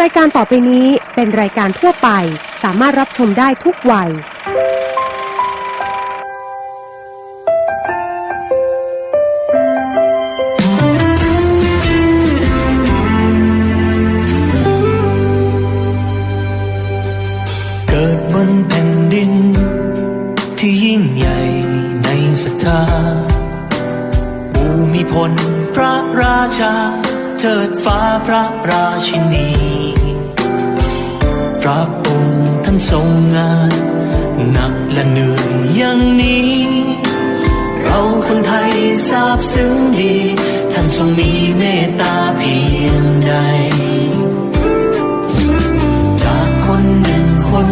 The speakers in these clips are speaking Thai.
รายการต่อไปนี้เป็นรายการทั่วไป สามารถรับชมได้ทุกวัย เกิดบนแผ่นดิน ที่ยิ่งใหญ่ในศรัทธาภูมิพลพระราชาเถิดฟ้าพระราชินี พระองค์ท่านทรงงานหนักและเหนื่อยอย่างนี้ เราคนไทยทราบซึ้งดี ท่านทรงมีเมตตาเพียงใด จากคนหนึ่งคน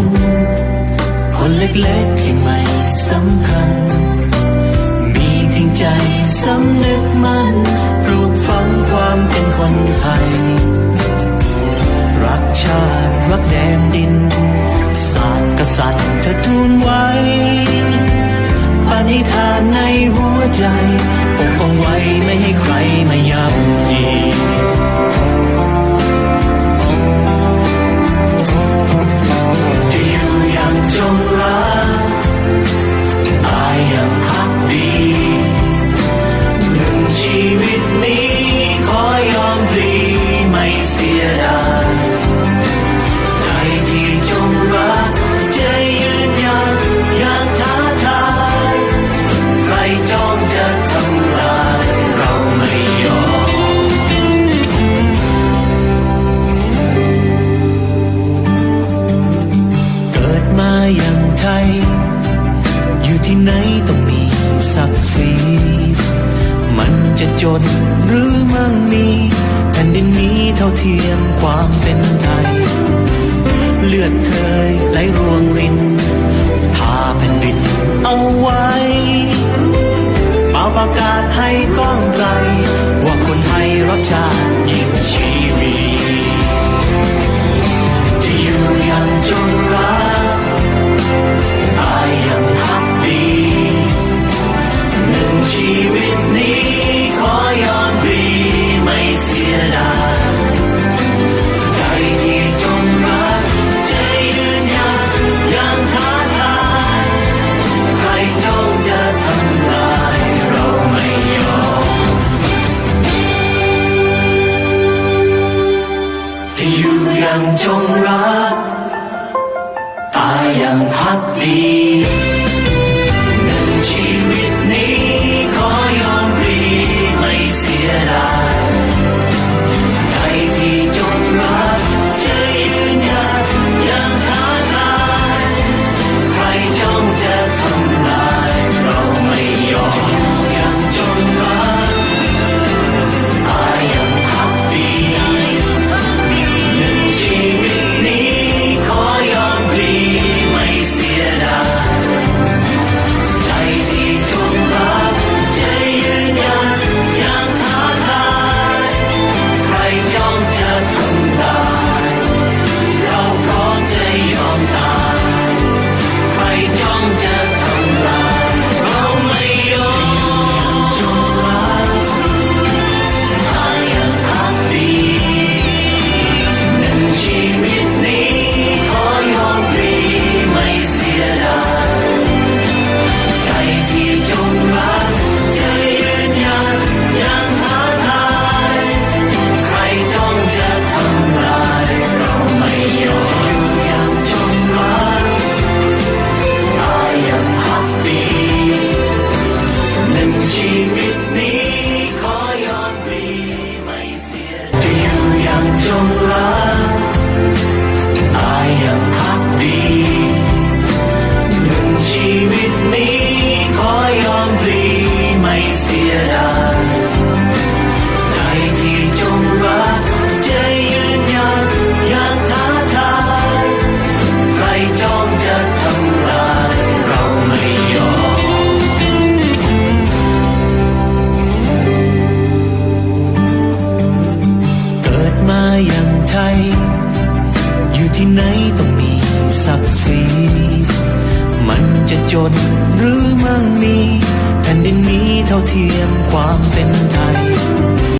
คนเล็กๆที่ไม่สำ ใจ อยู่ที่ไหนต้องมีศักดิ์ศรีมันจะจนหรือมั่งมีแผ่นดินนี้เท่าเทียมความเป็นไทย เลือดเคยไหลรวงรินทาแผ่นดินเอาไว้เป่าประกาศให้ก้องไกล ว่าคนไทยรักชาติยิ่งชี จงรัก ตายอย่างพักดี ศักดิ์ศรีมันจะจนหรือมั่งมีแผ่นดินนี้เท่าเทียมความเป็นไทย